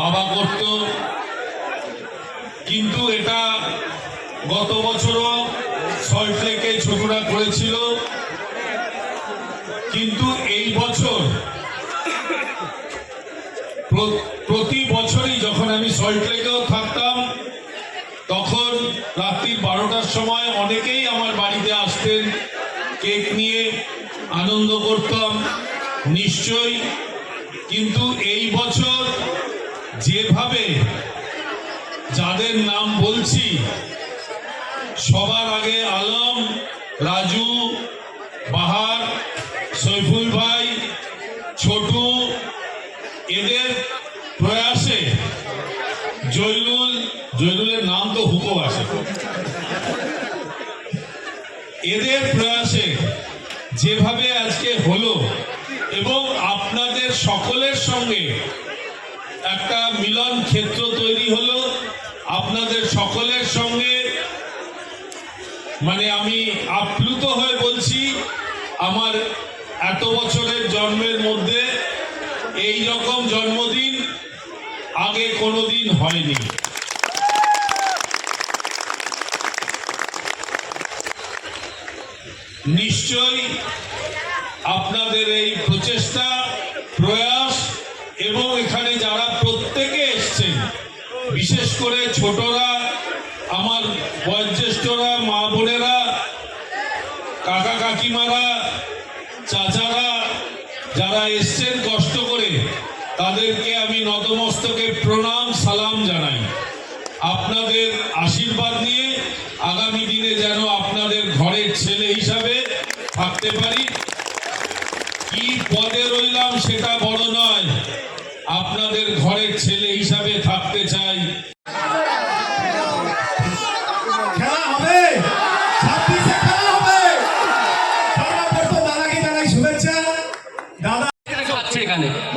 বাবা করত। কিন্তু এটা গত বছরও সল্ট লেকে ছোটরা করেছিল। কিন্তু এই বছর প্রতি বছরই যখন আমি সল্ট লেকেও থাকতাম, তখন রাত্রি বারোটার সময় অনেকেই আমার বাড়িতে আসতেন। কেক নিয়ে আনন্দ করতাম, নিশ্চয়ই। কিন্তু এই বছর যেভাবে যাদের নাম বলছি, সবার আগে আলম, রাজু, বাহার, সৈফুল ভাই, ছোটু, এদের প্রয়াসে জৈলুল জৈলুলের নাম তো হুকো আসে এদের প্রয়াসে যেভাবে আজকে হলো এবং আপনাদের সকলের সঙ্গে একটা মিলন ক্ষেত্র তৈরি হলো। আপনাদের সকলের সঙ্গে মানে আমি আপ্লুত হয়ে বলছি, আমার এত বছরের জন্মের মধ্যে এই রকম জন্মদিন আগে কোনোদিন হয়নি। নিশ্চয়ই আপনাদের এই প্রচেষ্টা প্রয়াস বিশেষ করে ছোটরা, আমার বয়োজ্যেষ্ঠরা, মা বোনেরা, কাকা কাকিমারা, চাচারা, যারা এসছেন কষ্ট করে, তাদেরকে আমি নতমস্তকে প্রণাম, সালাম জানাই। আপনাদের আশীর্বাদ নিয়ে আগামী দিনে যেন আপনাদের ঘরের ছেলে হিসাবে থাকতে পারি। কি পদে রইলাম সেটা বড় নয়। আপনাদের ছেলে হিসাবে চাই।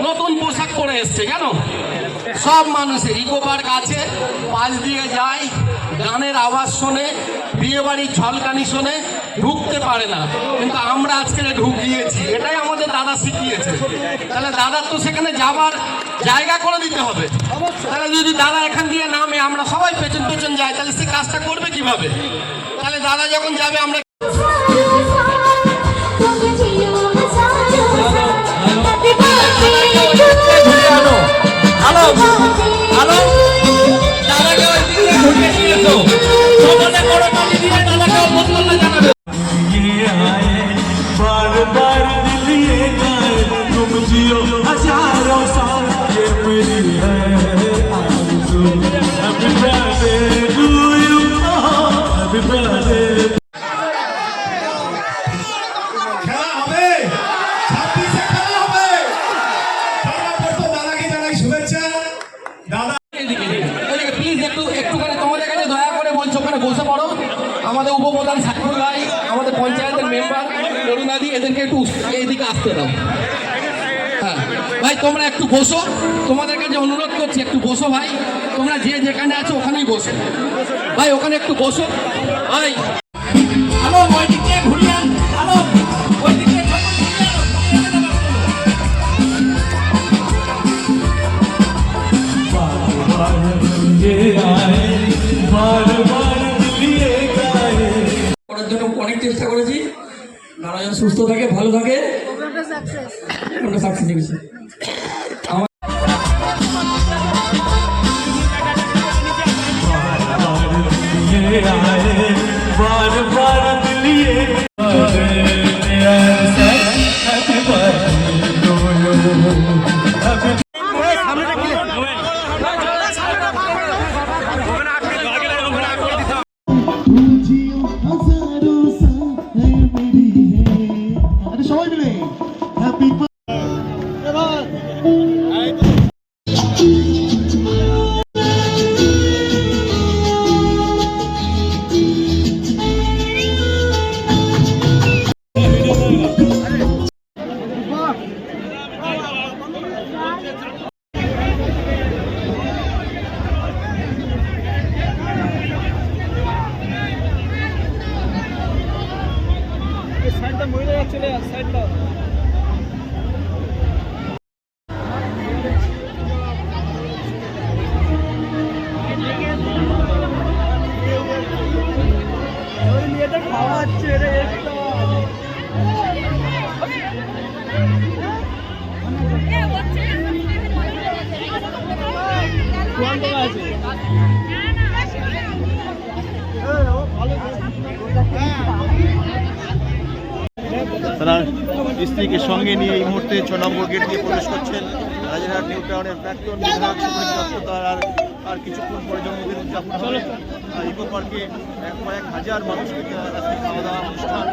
নতুন পোশাক পরে এসছে জানো সব মানুষের ইকো পার্ক আছে পাশ দিয়ে যায় গানের আওয়াজ শোনে বিয়ে বাড়ির ঝলকানি শোনে ঢুকতে পারে না। কিন্তু আমরা আজকে ঢুক ঢুকিয়েছি এটাই আমাদের দাদা শিখিয়েছে। তাহলে দাদার তো সেখানে যাবার জায়গা করে দিতে হবে। তাহলে যদি দাদা এখান দিয়ে নামে আমরা সবাই পেছন পেছন যাই তাহলে সে কাজটা করবে কীভাবে? তাহলে দাদা যখন যাবে আমরা Come. ওখানে বসে পড়ো। আমাদের উপপ্রধান সাক্ষর রায় আমাদের পঞ্চায়েতের মেম্বার করুণাদি এদেরকে একটু এদিকে আসতে দাও। হ্যাঁ। ভাই, তোমরা একটু বসো। তোমাদের কাছে অনুরোধ করছি, একটু বসো ভাই। তোমরা যে যেখানে আছো ওখানেই বসো। ভাই, ওখানে একটু বসো। ভাই। করার জন্য অনেক চেষ্টা করেছি। নারায়ণ যেন সুস্থ থাকে ভালো থাকে। সাকসেস হয়েছি আমার স্ত্রীকে সঙ্গে নিয়ে এই মুহূর্তে ছ নম্বর গেট দিয়ে প্রবেশ করছেন রাজারহাট নিউ টাউনের প্রাক্তন বিধায়ক সুপ্রিম দত্ত তার আর আর কিছুক্ষণ পরে জন্মদিন উদযাপন হবে। আর ইকো পার্কে এক কয়েক হাজার মানুষকে আজকে খাওয়া দাওয়া অনুষ্ঠান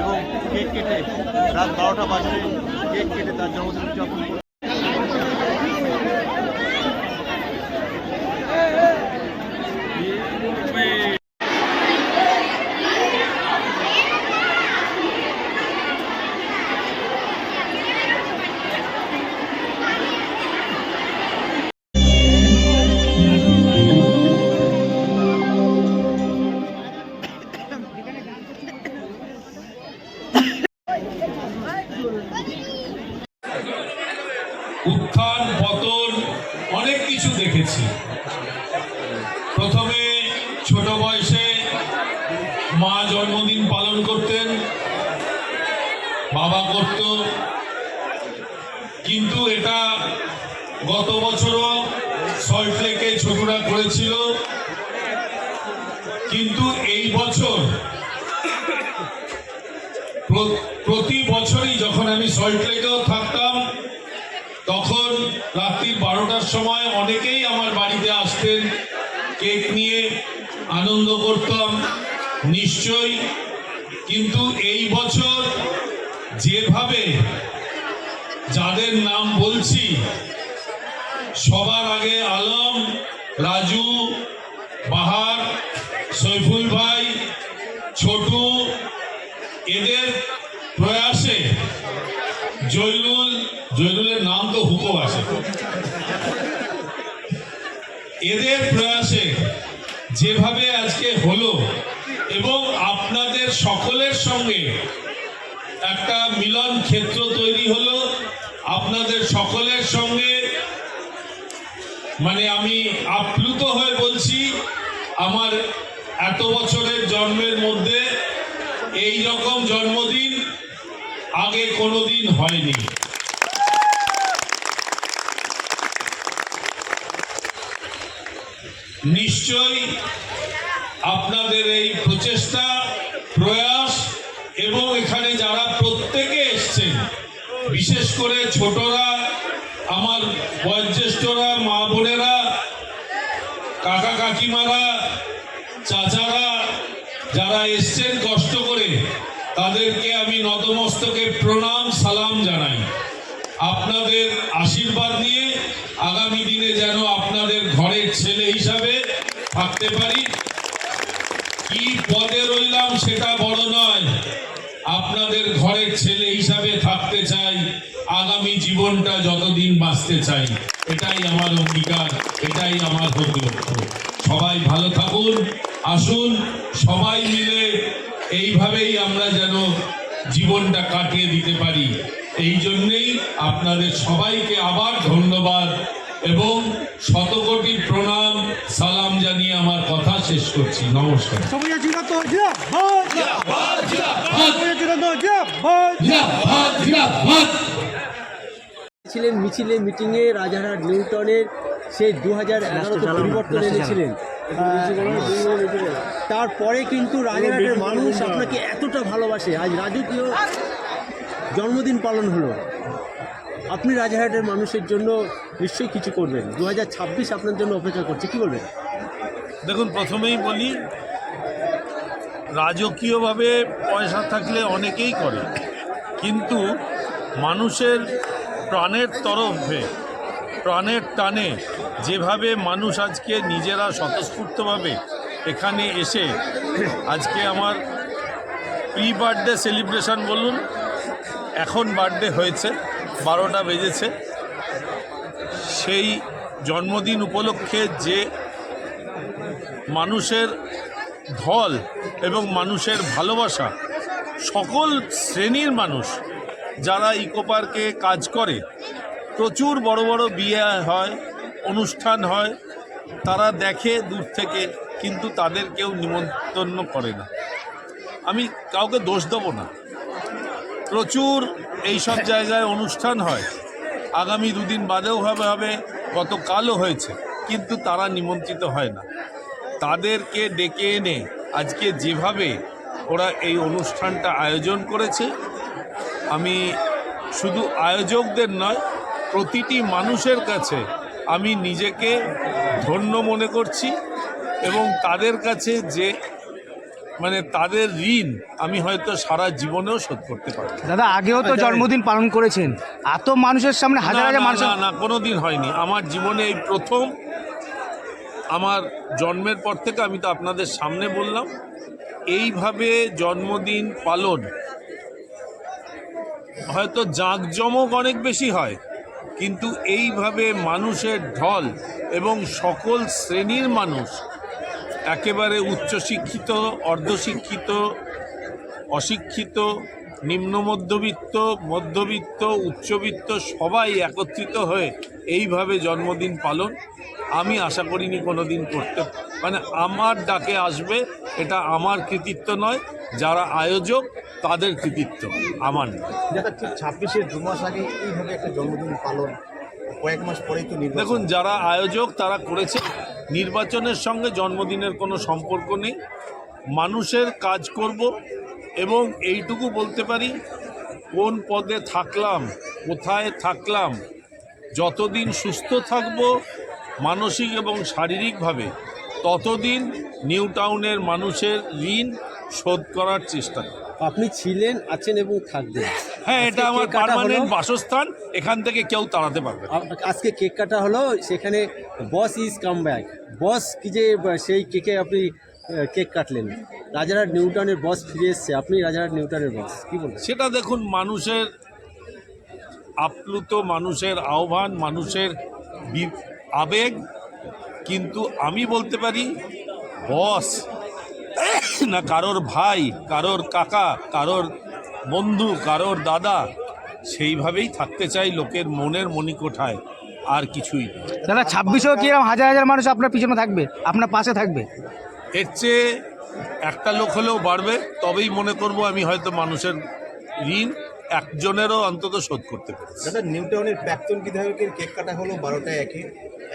এবং কেক কেটে রাত বারোটা বাজে কেক কেটে তার জন্মদিন উদযাপন উত্থান, পতন, অনেক কিছু দেখেছি। প্রথমে ছোট বয়সে মা জন্মদিন পালন করতেন, বাবা করত। কিন্তু এটা গত বছরও সল্টলেকে ছোটরা করেছিল। কিন্তু এই বছর প্র- প্রতি বছরই যখন আমি সল্টলেকেও থাকতাম তখন রাত্রির বারোটার সময় অনেকেই আমার বাড়িতে আসতেন, কেক নিয়ে আনন্দ করতাম, নিশ্চয়ই। কিন্তু এই বছর যেভাবে যাদের নাম বলছি, সবার আগে আলম, রাজু, বাহার, সৈফুল ভাই, ছোটু, এদের প্রয়াসে জৈনুল জৈনুলের নাম তো হুকো আছে এদের প্রয়াসে যেভাবে আজকে হলো এবং আপনাদের সকলের সঙ্গে একটা মিলন ক্ষেত্র তৈরি হলো, আপনাদের সকলের সঙ্গে মানে আমি আপ্লুত হয়ে বলছি, আমার এত বছরের জন্মের মধ্যে এই রকম জন্মদিন আগে কোনোদিন হয়নি। নিশ্চয়ই আপনাদের এই প্রচেষ্টা, প্রয়াস এবং এখানে যারা প্রত্যেকে এসছেন, বিশেষ করে ছোটরা, আমার বয়োজ্যেষ্ঠরা, মা বোনেরা, কাকা কাকিমারা, চাচারা, যারা এসছেন কষ্ট করে, তাদেরকে আমি নতমস্তকে প্রণাম, সালাম জানাই। আপনাদের আশীর্বাদ নিয়ে আগামী দিনে যেন আপনাদের ঘরের ছেলে থাকতে পারি? কি পদে রইলাম সেটা বড় নয়। আপনাদের ঘরের ছেলে হিসাবে থাকতে চাই, আগামী জীবনটা যতদিন বাঁচতে চাই, এটাই আমার অঙ্গীকার, এটাই আমার লক্ষ্য সবাই ভালো থাকুন, আসুন, সবাই মিলে এইভাবেই আমরা যেন জীবনটা কাটিয়ে দিতে পারি। এই জন্যেই আপনাদের সবাইকে আবার ধন্যবাদ এবং শতকোটি প্রণাম আমার কথা শেষ করছি। নমস্কার। ছিলেন মিছিলে মিটিংয়ে রাজারহাট নিউটনের সেই দু হাজার এগারোতে পরিবর্তন এনেছিলেন। তারপরে কিন্তু রাজারহাটের মানুষ আপনাকে এতটা ভালোবাসে। আজ রাজকীয় জন্মদিন পালন হলো। আপনি রাজারহাটের মানুষের জন্য নিশ্চয়ই কিছু করবেন। দু হাজার ছাব্বিশ আপনার জন্য অপেক্ষা করছে। কি বলবেন? দেখুন, প্রথমেই বলি, রাজকীয়ভাবে পয়সা থাকলে অনেকেই করে, কিন্তু মানুষের প্রাণের তরফে প্রাণের টানে যেভাবে মানুষ আজকে নিজেরা স্বতঃস্ফূর্তভাবে এখানে এসে, আজকে আমার প্রি বার্থডে সেলিব্রেশন বলুন, এখন বার্থডে হয়েছে, বারোটা বেজেছে, সেই জন্মদিন উপলক্ষে যে মানুষের ঢল এবং মানুষের ভালোবাসা সকল শ্রেণির মানুষ যারা ইকো পার্কে কাজ করে, প্রচুর বড় বড় বিয়ে হয়, অনুষ্ঠান হয়, তারা দেখে দূর থেকে কিন্তু তাদের কেউ নিমন্ত্রণ করে না। আমি কাউকে দোষ দেবো না। প্রচুর এই সব জায়গায় অনুষ্ঠান হয়। আগামী দুদিন বাদেও হবে হবে, গতকালও হয়েছে, কিন্তু তারা নিমন্ত্রিত হয় না। তাদেরকে ডেকে এনে আজকে যেভাবে ওরা এই অনুষ্ঠানটা আয়োজন করেছে আমি শুধু আয়োজকদের নয় প্রতিটি মানুষের কাছে আমি নিজেকে ধন্য মনে করছি এবং তাদের কাছে যে মানে তাদের ঋণ আমি হয়তো সারা জীবনেও শোধ করতে পারি দাদা আগেও তো জন্মদিন পালন করেছেন। এত মানুষের সামনে হাজার হাজার মানুষ না না কোনো দিন হয়নি। আমার জীবনে এই প্রথম আমার জন্মের পর থেকে আমি তো আপনাদের সামনে বললাম, এইভাবে জন্মদিন পালন হয়তো জাঁকজমক অনেক বেশি হয়, কিন্তু এইভাবে মানুষের ঢল এবং সকল শ্রেণির মানুষ একেবারে উচ্চশিক্ষিত, অর্ধশিক্ষিত, অশিক্ষিত, নিম্ন মধ্যবিত্ত মধ্যবিত্ত, উচ্চবিত্ত সবাই একত্রিত হয়ে এইভাবে জন্মদিন পালন আমি আশা করিনি কোনো দিন করতে। মানে আমার ডাকে আসবে এটা আমার কৃতিত্ব নয় যারা আয়োজক তাদের কৃতিত্ব আমার নয়। ঠিক ছাব্বিশের দু মাস আগে এইভাবে একটা জন্মদিন পালন কয়েক মাস পরেই তো দেখুন যারা আয়োজক তারা করেছে। নির্বাচনের সঙ্গে জন্মদিনের কোনো সম্পর্ক নেই। মানুষের কাজ করব এবং এইটুকু বলতে পারি কোন পদে থাকলাম কোথায় থাকলাম যতদিন সুস্থ থাকব মানসিক এবং শারীরিকভাবে ততদিন নিউ টাউনের মানুষের ঋণ শোধ করার চেষ্টা আপনি ছিলেন আছেন এবং থাকবেন। হ্যাঁ এটা আমার পার্মানেন্ট বাসস্থান এখান থেকে কেউ তাড়াতে পারবে আজকে কেক কাটা হলো সেখানে বস ইজ কাম ব্যাক। বস কি যে সেই কেকে আপনি কেক কাটলেন। রাজারহাট নিউটনের বস ফিরে এসছে। আপনি রাজারহাট নিউটনের বস কি বলবেন? সেটা দেখুন মানুষের আপ্লুত মানুষের আহ্বান মানুষের আবেগ কিন্তু আমি বলতে পারি বস। না কারোর ভাই কারোর কাকা কারোর বন্ধু কারোর দাদা সেইভাবেই থাকতে চাই লোকের মনের মণিকোঠায় আর কিছুই দাদা ছাব্বিশেও কি এরকম হাজার হাজার মানুষ আপনার পিছনে থাকবে আপনার পাশে থাকবে? এর চেয়ে একটা লোক হলেও বাড়বে তবেই মনে করব আমি হয়তো মানুষের ঋণ একজনেরও অন্তত শোধ করতে পেরেছি। দাদা নিউ টাউনের প্রাক্তন বিধায়কের কেক কাটা হলো বারোটায় একে।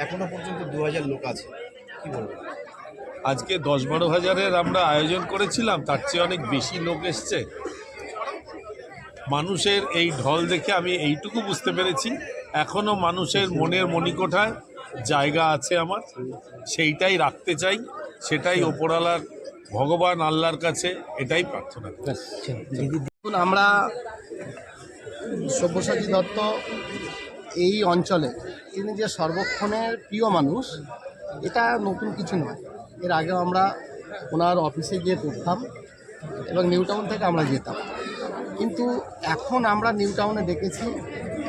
এখনও পর্যন্ত দু হাজার লোক আছে। কি বলবেন? আজকে দশ বারো হাজারের আমরা আয়োজন করেছিলাম তার চেয়ে অনেক বেশি লোক এসছে। মানুষের এই ঢল দেখে আমি এইটুকু বুঝতে পেরেছি। এখনও মানুষের মনের মণিকোঠায় জায়গা আছে আমার সেইটাই রাখতে চাই সেটাই ওপরালার ভগবান আল্লাহর কাছে এটাই প্রার্থনা দেখুন, আমরা সব্যসাচী দত্ত এই অঞ্চলে, তিনি যে সর্বক্ষণের প্রিয় মানুষ, এটা নতুন কিছু নয়। এর আগেও আমরা ওনার অফিসে গিয়ে পড়তাম এবং নিউ টাউন থেকে আমরা যেতাম। কিন্তু এখন আমরা নিউ টাউনে দেখেছি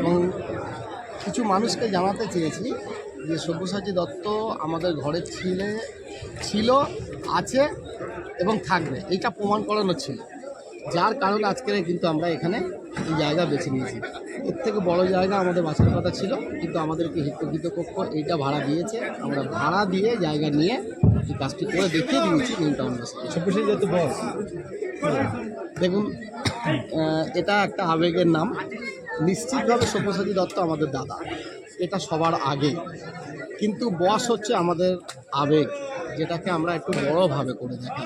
এবং কিছু মানুষকে জানাতে চেয়েছি যে সব্যসাচী দত্ত আমাদের ঘরে ছিলে, ছিল, আছে এবং থাকবে। এইটা প্রমাণ করানো ছিল। যার কারণে আজকের কিন্তু আমরা এখানে এই জায়গা বেছে নিয়েছি। এর থেকে বড় জায়গা আমাদের বাঁচার কথা ছিল কিন্তু আমাদেরকে হিতকৃত কক্ষ এইটা ভাড়া দিয়েছে। আমরা ভাড়া দিয়ে জায়গা নিয়ে এই কাজটি করে দেখিয়ে দিয়েছি নিউ বস দেখুন এটা একটা আবেগের নাম। নিশ্চিতভাবে সব্যসাচী দত্ত আমাদের দাদা। এটা সবার আগে। কিন্তু বস হচ্ছে আমাদের আবেগ। যেটাকে আমরা একটু বড়োভাবে করে দেখি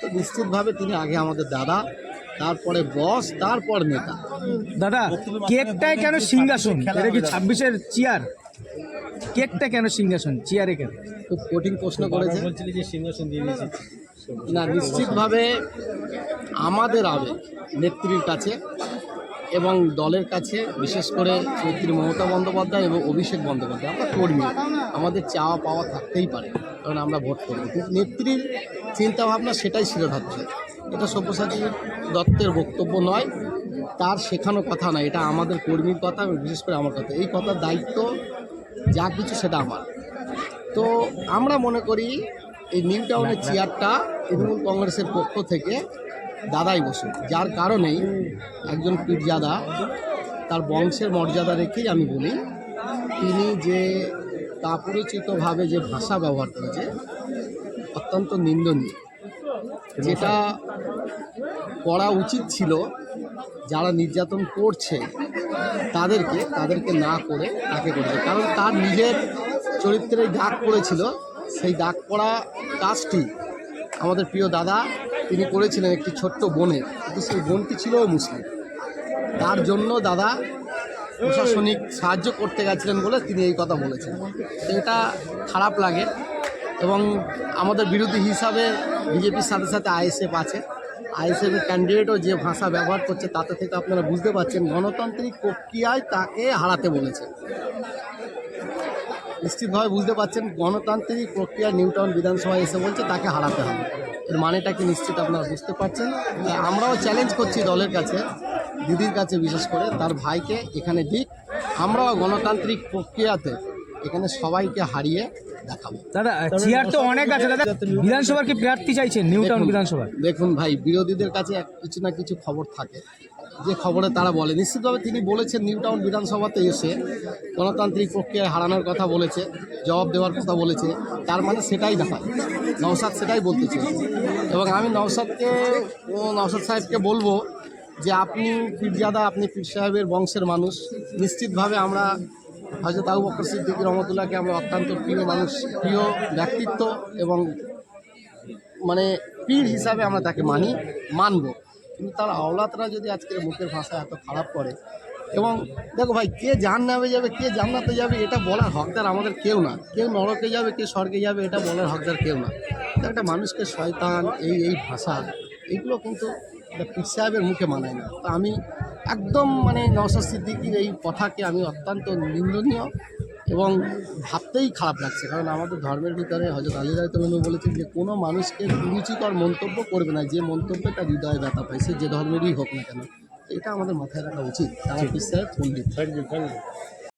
তো নিশ্চিতভাবে তিনি আগে আমাদের দাদা তারপরে বস তারপর নেতা। দাদা কেকটাই কেন সিংহাসন? এটা কি ছাব্বিশের চেয়ার? কেকটা কেন সিংহাসন? চেয়ারে কেন? খুব কঠিন প্রশ্ন করেছে। যে সিংহাসন দিয়ে দিয়েছি না নিশ্চিতভাবে আমাদের আবেগ নেত্রীর কাছে এবং দলের কাছে বিশেষ করে নেত্রী মমতা বন্দ্যোপাধ্যায় এবং অভিষেক বন্দ্যোপাধ্যায় আমরা কর্মী। আমাদের চাওয়া পাওয়া থাকতেই পারে। কারণ আমরা ভোট করব কিন্তু নেত্রীর চিন্তাভাবনা সেটাই ছিল থাকছে এটা সব্যসাচী দত্তের বক্তব্য নয়, তার শেখানো কথা নয়, এটা আমাদের কর্মীর কথা বিশেষ করে আমার কথা। এই কথার দায়িত্ব যা কিছু সেটা আমার। তো আমরা মনে করি এই নিউ টাউনের চেয়ারটা তৃণমূল কংগ্রেসের পক্ষ থেকে দাদাই বসুন যার কারণেই একজন পীরজাদা, তার বংশের মর্যাদা রেখেই আমি বলি তিনি যে কাপুরচিতভাবে যে ভাষা ব্যবহার করেছে, অত্যন্ত নিন্দনীয়। যেটা করা উচিত ছিল, যারা নির্যাতন করছে, তাদেরকে তাদেরকে না করে তাকে করেছে কারণ তার নিজের চরিত্রে দাগ পড়েছিল, সেই দাগ পড়া কাজটি আমাদের প্রিয় দাদা, তিনি করেছিলেন একটি ছোট্ট বোনের কিন্তু সেই বোনটি ছিল মুসলিম। তার জন্য দাদা প্রশাসনিক সাহায্য করতে গেছিলেন বলে তিনি এই কথা বলেছেন। এটা খারাপ লাগে এবং আমাদের বিরোধী হিসাবে বিজেপির সাথে সাথে আইএসএফ আছে। আইএসএফের ক্যান্ডিডেটও যে ভাষা ব্যবহার করছে তাতে থেকে আপনারা বুঝতে পারছেন গণতান্ত্রিক প্রক্রিয়ায় তাকে হারাতে বলেছে। নিশ্চিতভাবে বুঝতে পারছেন গণতান্ত্রিক প্রক্রিয়া নিউটাউন বিধানসভায় এসে বলছে তাকে হারাতে হবে। এর মানেটা কি নিশ্চিত আপনারা বুঝতে পারছেন? আমরাও চ্যালেঞ্জ করছি দলের কাছে দিদির কাছে বিশেষ করে তার ভাইকে এখানে দিক আমরাও গণতান্ত্রিক প্রক্রিয়াতে এখানে সবাইকে হারিয়ে দেখাবো। দাদা চেয়ার তো অনেক আছে। দাদা বিধানসভার কি প্রার্থী চাইছেন নিউ টাউন দেখুন- বিধানসভা দেখুন ভাই বিরোধীদের কাছে এক- কিছু না কিছু খবর থাকে। যে খবরে তারা বলে নিশ্চিতভাবে তিনি বলেছেন নিউ টাউন বিধানসভাতে এসে গণতান্ত্রিক প্রক্রিয়ায় হারানোর কথা বলেছে জবাব দেওয়ার কথা বলেছে। তার মানে সেটাই দেখায় নওসাদ সেটাই বলতে চেয়েছে। এবং আমি নওসাদকে ও নওসাদ সাহেবকে বলব যে আপনি পীরজাদা, আপনি পীর সাহেবের বংশের মানুষ, নিশ্চিতভাবে আমরা হজরত আবু বকর সিদ্দিক রহমতুল্লাহকে আমরা অত্যন্ত প্রিয় মানুষ, প্রিয় ব্যক্তিত্ব এবং মানে পীর হিসাবে আমরা তাকে মানি, মানব। কিন্তু তার আওলাতরা যদি আজকের মুখের ভাষা এত খারাপ করে, এবং দেখো ভাই, কে জান্নাতে যাবে, কে জান্নাতে যাবে, এটা বলার হকদার আমাদের কেউ না। কেউ নরকে যাবে, কে স্বর্গে যাবে, এটা বলার হকদার কেউ না। একটা মানুষকে শয়তান, এই এই ভাষা এগুলো কিন্তু পীর সাহেবের মুখে মানায় না। তো আমি একদম মানে নওসাদ সিদ্দিকির এই কথাকে আমি অত্যন্ত নিন্দনীয় এবং ভাবতেই খারাপ লাগছে। কারণ আমাদের ধর্মের ভিতরে হজরত আলী রায়তলনু বলেছেন যে কোনো মানুষকে রুচিকর মন্তব্য করবে না যে মন্তব্য তার হৃদয়ে ব্যথা পায় সে যে ধর্মেরই হোক না কেন। এটা আমাদের মাথায় রাখা উচিত। তারা বিশ্বাস পণ্ডিত।